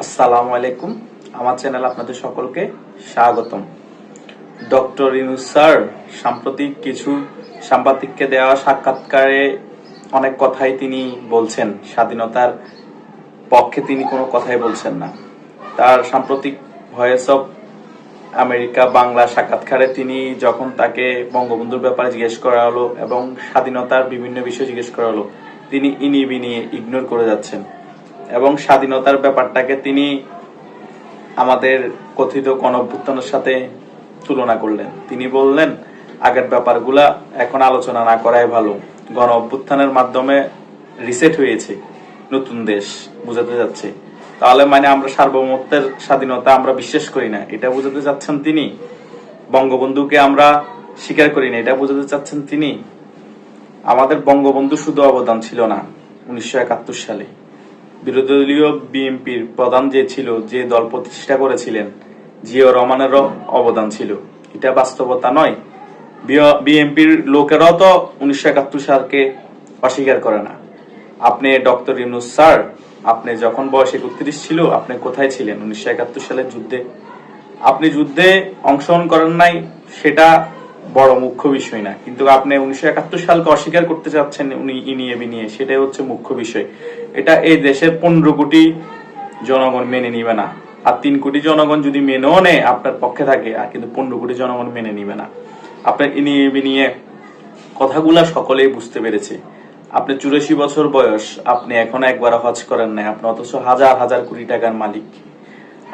আসসালামু আলাইকুম। আমার চ্যানেল আপনাদের সকলকে স্বাগতম। ডক্টর ইনুস স্যার, সাম্প্রতিক কিছু সাংবাদিককে দেওয়া সাক্ষাৎকারে অনেক কথাই তিনি বলছেন। স্বাধীনতার পক্ষে তিনি কোনো কথাই বলছেন না। তার সাম্প্রতিক ভয়েস অফ আমেরিকা বাংলা সাক্ষাৎকারে তিনি যখন তাকে বঙ্গবন্ধুর ব্যাপারে জিজ্ঞেস করা হলো এবং স্বাধীনতার বিভিন্ন বিষয় জিজ্ঞেস করা হলো তিনি ইনি বিনি ইগনোর করে যাচ্ছেন। এবং স্বাধীনতার ব্যাপারটাকে তিনি আমাদের কথিত গণঅভ্যুত্থানের সাথে তুলনা করলেন। তিনি বললেন, আগের ব্যাপারগুলা এখন আলোচনা না করাই ভালো। গণ অভ্যুত্থানের মাধ্যমে রিসেট হয়েছে নতুন দেশ, বুঝাতে যাচ্ছে। তাহলে মানে আমরা সার্বভৌমত্বের স্বাধীনতা আমরা বিশ্বাস করি না। এটা বুঝাতে চাচ্ছেন তিনি? বঙ্গবন্ধুকে আমরা স্বীকার করি না। এটা বুঝাতে চাচ্ছেন তিনি? আমাদের বঙ্গবন্ধু শুধু অবদান ছিল না, উনিশশো একাত্তর সালে। বিরোধী দলীয় বিএনপির প্রধান যে ছিল, যে দল প্রতিষ্ঠা করেছিলেন জিও রহমানেরও অবদান ছিল। এটা বাস্তবতা নয়। বিএনপির লোকেরাও তো উনিশশো একাত্তর সালকে অস্বীকার করে না। আপনি ডক্টর ইউনুস স্যার, আপনি যখন বয়স একত্রিশ ছিল, আপনি কোথায় ছিলেন উনিশশো একাত্তর সালের যুদ্ধে? আপনি যুদ্ধে অংশগ্রহণ করেন নাই, সেটা বড় মুখ্য বিষয় না। কিন্তু আপনি উনিশশো একাত্তর সালকে অস্বীকার করতে চাচ্ছেন উনি ইনিয়ে বিনিয়ে সেটাই হচ্ছে মুখ্য বিষয়। এটা এই দেশের পনেরো কোটি জনগণ মেনে নিবে না। আর তিন কোটি জনগণ যদি মেনেও নেয়, আপনার পক্ষে থাকে, আর কিন্তু পনেরো কোটি জনগণ মেনে নিবে না। আপনার ইনিয়ে বিনিয়ে কথাগুলা সকলেই বুঝতে পেরেছে। আপনি চুরাশি বছর বয়স, আপনি এখনও একবার হজ করেন নাই, আপনি অথচ হাজার হাজার কোটি টাকার মালিক।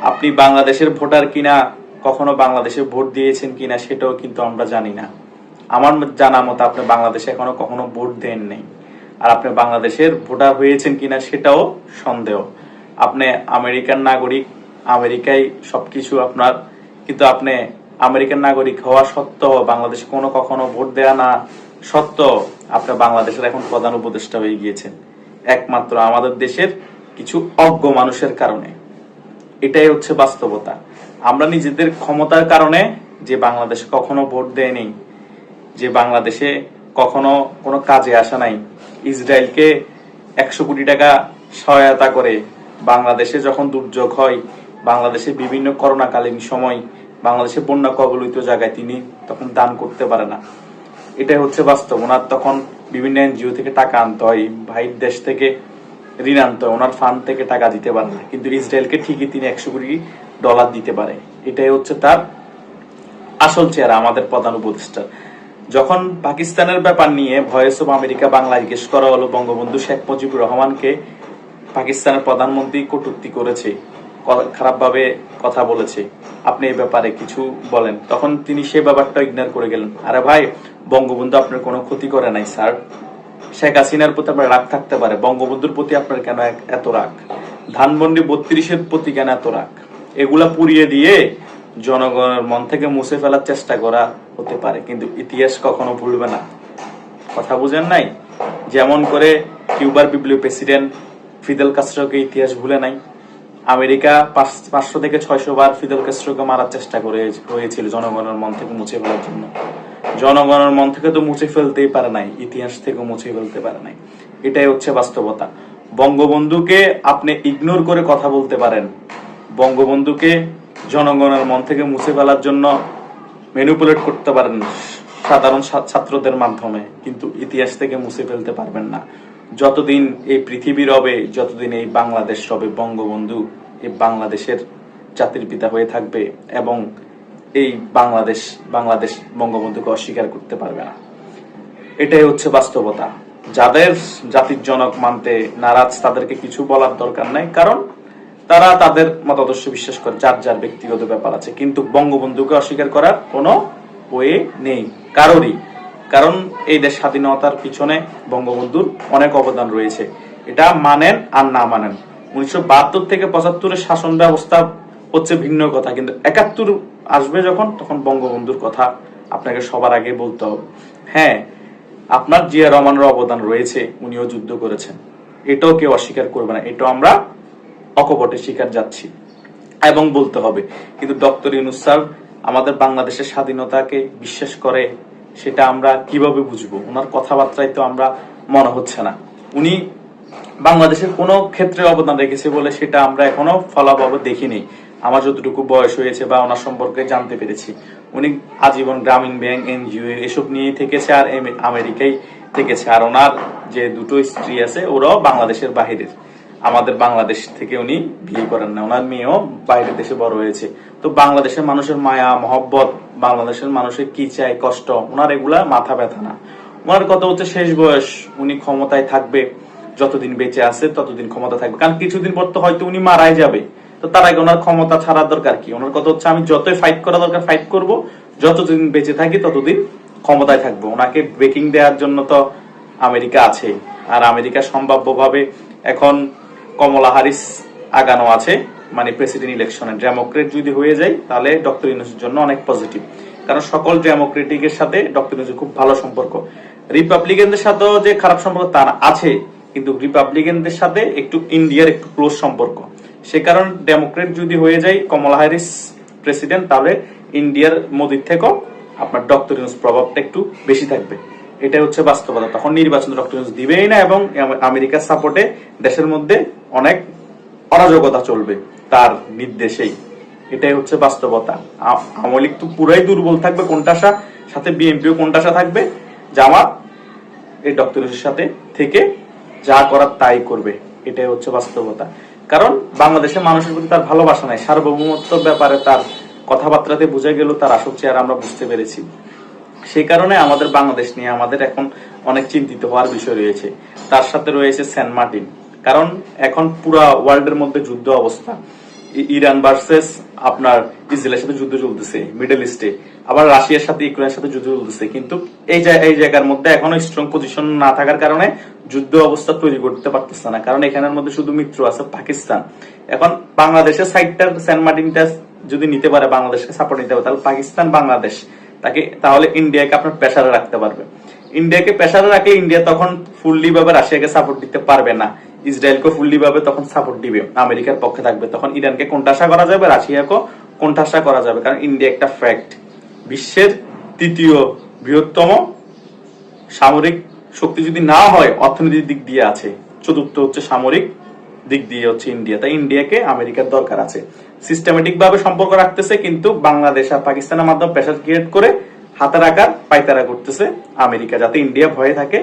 আপনি বাংলাদেশের ভোটার কিনা কখনো বাংলাদেশে ভোট দিয়েছেন কিনা সেটাও কিন্তু আমরা জানি না। আমার জানা মতো আপনি বাংলাদেশে এখনও কখনো ভোট দেন নেই। আর আপনি বাংলাদেশের ভোটার হয়েছেন কিনা সেটাও সন্দেহ। আপনি আমেরিকান নাগরিক, আমেরিকায় সবকিছু আপনার, কিন্তু আপনি আমেরিকান নাগরিক হওয়া সত্ত্বেও বাংলাদেশে কোনো কখনো ভোট দেয়া না সত্ত্বেও আপনি বাংলাদেশের এখন প্রধান উপদেষ্টা হয়ে গিয়েছেন। একমাত্র আমাদের দেশের কিছু অজ্ঞ মানুষের কারণে। এটাই হচ্ছে বাস্তবতা। আমরা নিজেদের ক্ষমতার কারণে যে বাংলাদেশে কখনো ভোট দেয়নি, যে বাংলাদেশে কখনো কোনো কাজে আসা নাই, ইসরায়েলকে একশো কোটি টাকা সহায়তা করে বাংলাদেশে যখন দুর্যোগ হয়, বাংলাদেশে বিভিন্ন করোনাকালীন সময়, বাংলাদেশে বন্যা কবলিত জায়গায় তিনি তখন দান করতে পারে না। এটাই হচ্ছে বাস্তব। ওনার তখন বিভিন্ন এনজিও থেকে টাকা আনতে হয়, ভাইয়ের দেশ থেকে ঋণ আনতে হয়, ওনার ফান্ড থেকে টাকা দিতে পারে না। কিন্তু ইসরায়েলকে ঠিকই তিনি একশো কোটি ডলার দিতে পারে। এটাই হচ্ছে তার আসল চেহারা, আমাদের প্রধান উপদেষ্টা। যখন পাকিস্তানের ব্যাপার নিয়ে ভয়েস অফ আমেরিকা বাংলা জিজ্ঞেস করা হলো বঙ্গবন্ধু শেখ মুজিবুর রহমানকে, পাকিস্তানের প্রধানমন্ত্রী কটূক্তি করেছে খারাপভাবে কথা বলেছে। আপনি এই ব্যাপারে কিছু বলেন। তখন তিনি সে ব্যাপারটা ইগনোর করে গেলেন। আরে ভাই, বঙ্গবন্ধু আপনার কোনো ক্ষতি করে নাই, স্যার। শেখ হাসিনার প্রতি আপনার রাগ থাকতে পারে। বঙ্গবন্ধুর প্রতি আপনার কেন এত রাগ? ধানমন্ডি বত্রিশের প্রতি কেন এত রাগ? এগুলা পুড়িয়ে দিয়ে জনগণের মন থেকে মুছে ফেলার চেষ্টা করা হতে পারে, কিন্তু ইতিহাস কখনো ভুলবে না। কথা বুঝেন নাই? যেমন করে কিউবার বিপ্লবী প্রেসিডেন্ট ফিদেল কাস্ট্রোকে ইতিহাস ভুলে নাই। আমেরিকা পাঁচশো থেকে ছয়শো বার ফিদেল কাস্ট্রোকে মারার চেষ্টা করে, হয়েছিল জনগণের মন থেকে মুছে ফেলার জন্য। জনগণের মন থেকে তো মুছে ফেলতেই পারে নাই, ইতিহাস থেকে মুছে ফেলতে পারে নাই। এটাই হচ্ছে বাস্তবতা। বঙ্গবন্ধুকে আপনি ইগনোর করে কথা বলতে পারেন। বঙ্গবন্ধুকে জনগণের মন থেকে মুছে ফেলার জন্য ম্যানিপুলেট করতে পারেন সাধারণ ছাত্রদের মাধ্যমে, কিন্তু ইতিহাস থেকে মুছে ফেলতে পারবেন না। যতদিন এই পৃথিবী রবে, যতদিন এই বাংলাদেশ রবে, বঙ্গবন্ধু এই বাংলাদেশের জাতির পিতা হয়ে থাকবে এবং এই বাংলাদেশ বাংলাদেশ বঙ্গবন্ধুকে অস্বীকার করতে পারবে না। এটাই হচ্ছে বাস্তবতা। যাদের জাতির জনক মানতে নারাজ, তাদেরকে কিছু বলার দরকার নাই, কারণ তারা তাদের মতাদর্শ বিশ্বাস করে, যার যার ব্যক্তিগত ব্যাপার আছে। কিন্তু বঙ্গবন্ধুকে অস্বীকার করার কোনো ওয়ে নেই, কারোরই। কারণ এই দেশ স্বাধীনতার পিছনে বঙ্গবন্ধুর অনেক অবদান রয়েছে। এটা মানেন আর না মানেন। উনিশশো বাহাত্তর থেকে পঁচাত্তরের শাসন ব্যবস্থা হচ্ছে ভিন্ন কথা, কিন্তু একাত্তর আসবে যখন, তখন বঙ্গবন্ধুর কথা আপনাকে সবার আগে বলতে হবে। হ্যাঁ আপনার জিয়া রহমানের অবদান রয়েছে, উনিও যুদ্ধ করেছেন। এটাও কেউ অস্বীকার করবে না। এটাও আমরা অকপটে শিকার যাচ্ছি। এবং বলতে হবে, কিন্তু ডক্টর ইউনুস স্যার, আমাদের বাংলাদেশের স্বাধীনতাকে বিশ্বাস করে সেটা আমরা কীভাবে বুঝব? ওনার কথাবার্তায় তো আমরা মনে হচ্ছে না। উনি বাংলাদেশের কোনো ক্ষেত্রে অবদান রেখেছে বলে সেটা আমরা এখনও ফলাভাবে দেখিনি। আমার যতটুকু বয়স হয়েছে বা ওনার সম্পর্কে জানতে পেরেছি, উনি আজীবন গ্রামীণ ব্যাংক, এনজিও এসব নিয়েই থেকেছে আর আমেরিকায় থেকেছে। আর ওনার যে দুটো স্ত্রী আছে, ওরাও বাংলাদেশের বাহিরের। আমাদের বাংলাদেশ থেকে উনি বিয়ে করেন না। ওনার মেয়েও বাইরের দেশে বড় হয়েছে। তো বাংলাদেশের মানুষের মায়া, মহব্বত, বাংলাদেশের মানুষের কি চায়, কষ্ট, ওনার এগুলা মাথা ব্যথা না। ওনার কথা হচ্ছে শেষ বয়স, উনি ক্ষমতায় থাকবে, যতদিন বেঁচে আছে ততদিন ক্ষমতা থাকবে। কারণ কিছুদিন পর তো হয়তো উনি মারাই যাবে। তো তার আগে ওনার ক্ষমতা ছাড়ার দরকার কি? ওনার কথা হচ্ছে আমি যতই ফাইট করা দরকার ফাইট করব, যতদিন বেঁচে থাকি ততদিন ক্ষমতায় থাকব। ওনাকে ব্রেকিং দেওয়ার জন্য তো আমেরিকা আছে। আর আমেরিকা সম্ভাব্যভাবে এখন কমলা হারিস আগানো আছে মানে প্রেসিডেন্ট ইলেকশনে ডেমোক্রেট যদি হয়ে যায়, তাহলে ডক্টর ইউনুসের জন্য অনেক পজিটিভ কারণ সকল ডেমোক্রেটিকের সাথে ডক্টর ইউনুসের খুব ভালো সম্পর্ক। রিপাবলিকানদের সাথেও যে খারাপ সম্পর্ক তার আছে, কিন্তু রিপাবলিকানদের সাথে একটু ইন্ডিয়ার একটু ক্লোজ সম্পর্ক। সে কারণে ডেমোক্রেট যদি হয়ে যায়, কমলা হ্যারিস প্রেসিডেন্ট তাহলে ইন্ডিয়ার মোদির থেকেও আপনার ডক্টর ইউনুস প্রভাবটা একটু বেশি থাকবে। এটাই হচ্ছে বাস্তবতা। তখন নির্বাচন ডক্টর দিবেই না এবং আমেরিকার সাপোর্টে দেশের মধ্যে অনেক অরাজকতা চলবে তার নির্দেশেই। এটাই হচ্ছে বাস্তবতা। আওয়ামী লীগ তো পুরাই দুর্বল থাকবে কোনটাসা সাথে বিএনপিও কোনটাসা থাকবে? জামাত এই ডক্টর সাথে থেকে যা করার তাই করবে। এটাই হচ্ছে বাস্তবতা। কারণ বাংলাদেশের মানুষের প্রতি তার ভালোবাসা নাই। সার্বভৌমত্ব ব্যাপারে তার কথাবার্তাতে বোঝা গেল, তার আসল চেয়ার আমরা বুঝতে পেরেছি। সেই কারণে আমাদের বাংলাদেশ নিয়ে আমাদের এখন অনেক চিন্তিত হওয়ার বিষয় রয়েছে। তার সাথে রয়েছে সেন্ট মার্টিন। কারণ এখন পুরা ওয়ার্ল্ডের মধ্যে যুদ্ধ অবস্থা। ইরান ভার্সেস আপনার ইসরায়েলের সাথে যুদ্ধ চলতেছে, মিডল ইস্টে। আবার রাশিয়ার সাথে, ইউক্রেনের সাথে যুদ্ধ চলতেছে। কিন্তু এই এই জায়গার মধ্যে এখনও স্ট্রং পজিশন না থাকার কারণে যুদ্ধ অবস্থা তৈরি করতে পারতেছে না। কারণ এখানের মধ্যে শুধু মিত্র আছে, পাকিস্তান। এখন বাংলাদেশের সাইডটা সেন্ট মার্টিনটা যদি নিতে পারে, বাংলাদেশকে সাপোর্ট নিতে পারে, তাহলে পাকিস্তান, বাংলাদেশ। তাকে, তাহলে ইন্ডিয়াকে আপনার প্রেসারে রাখতে পারবে। ইন্ডিয়াকে প্রেসারে রাখলে ইন্ডিয়া তখন ফুললি ভাবে রাশিয়াকে সাপোর্ট দিতে পারবে না। ইসরায়েলকে ফুললি ভাবে তখন সাপোর্ট দিবে, আমেরিকার পক্ষে থাকবে। তখন ইরানকে কোনটাশা করা যাবে, রাশিয়াকেও কোনটাশা করা যাবে। কারণ ইন্ডিয়া একটা ফ্যাক্ট বিশ্বের তৃতীয় বৃহত্তম সামরিক শক্তি যদি না হয়, অর্থনৈতিক দিক দিয়ে আছে। চতুর্থ হচ্ছে সামরিক দিক দিয়ে হচ্ছে ইন্ডিয়া তাই ইন্ডিয়াকে আমেরিকার দরকার আছে। সিস্টেমেটিক ভাবে সম্পর্ক রাখতেছে, কিন্তু বাংলাদেশ আর পাকিস্তানের মাধ্যমে প্রেশার ক্রিয়েট করে হাতে রাখার পাইতারা করতেছে আমেরিকা, যাতে ইন্ডিয়া ভয়ে থাকে,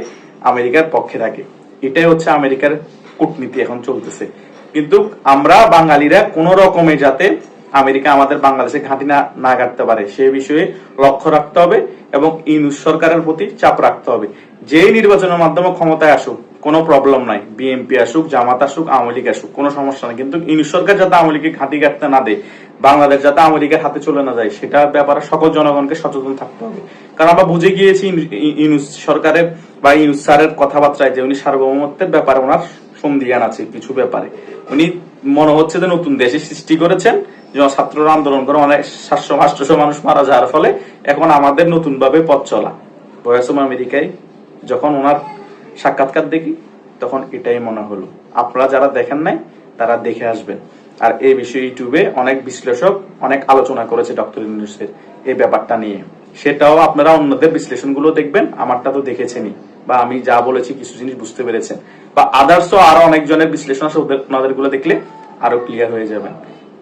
আমেরিকার পক্ষে থাকে। এটাই হচ্ছে আমেরিকার কূটনীতি এখন চলতেছে। কিন্তু আমরা বাঙালিরা কোন রকমে যাতে আমেরিকা আমাদের বাংলাদেশে ঘাঁটি না কাটতে পারে, সে বিষয়ে লক্ষ্য রাখতে হবে এবং ইউনুস সরকারের প্রতি চাপ রাখতে হবে। যেই নির্বাচনের মাধ্যমে ক্ষমতায় আসুক কোনো প্রবলেম নাই। বিএমপি আসুক, জামাত আসুক, আওয়ামী লীগ আসুক, কোনো সমস্যা নেই। কিন্তু ইউনুস সরকার যাতে আওয়ামী লীগকে ঘাঁটি কাটতে না দেয়, বাংলাদেশ যাতে আওয়ামী লীগের হাতে চলে না যায় সেটার ব্যাপারে সকল জনগণকে সচেতন থাকতে হবে। কারণ আমরা বুঝে গিয়েছি সরকারের বা ইউনুস স্যারের কথাবার্তায় যে উনি সার্বভৌমত্বের ব্যাপারে ওনার সন্ধিজ্ঞান আছে কিছু ব্যাপারে। উনি মনে হচ্ছে যে নতুন দেশে সৃষ্টি করেছেন ছাত্ররা আন্দোলন করে অনেক সাতশো আটশো মানুষ মারা যাওয়ার ফলে এখন আমাদের নতুন ভাবে পথ চলা। বয়সম আমেরিকায় যখন ওনার সাক্ষাৎকার দেখি, তখন এটাই মনে হলো। আপনারা যারা দেখেন নাই, তারা দেখে আসবেন। আর এই বিষয়ে ইউটিউবে অনেক বিশ্লেষক অনেক আলোচনা করেছে ডক্টর ইউনুসের এই ব্যাপারটা নিয়ে। সেটাও আপনারা অন্যদের বিশ্লেষণগুলো দেখবেন, আমারটা তো দেখেছেনই। বা আমি যা বলেছি, কিছু জিনিস বুঝতে পেরেছেন। বা আদার্সও আরও অনেকজনের বিশ্লেষণ আছে, ওদেরগুলো দেখলে আরও ক্লিয়ার হয়ে যাবেন।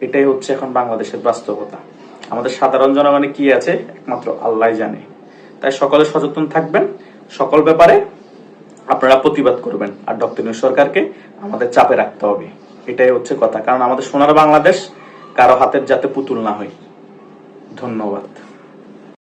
এটাই হচ্ছে এখন বাংলাদেশের বাস্তবতা। আমাদের সাধারণ জনগণে কি আছে, একমাত্র আল্লাহ জানে। তাই সকলে সচেতন থাকবেন। সকল ব্যাপারে আপনারা প্রতিবাদ করবেন। আর ডক্টর সরকারকে আমাদের চাপে রাখতে হবে। এটাই হচ্ছে কথা। কারণ আমাদের সোনার বাংলাদেশ কারও হাতের যাতে পুতুল না হয়। ধন্যবাদ।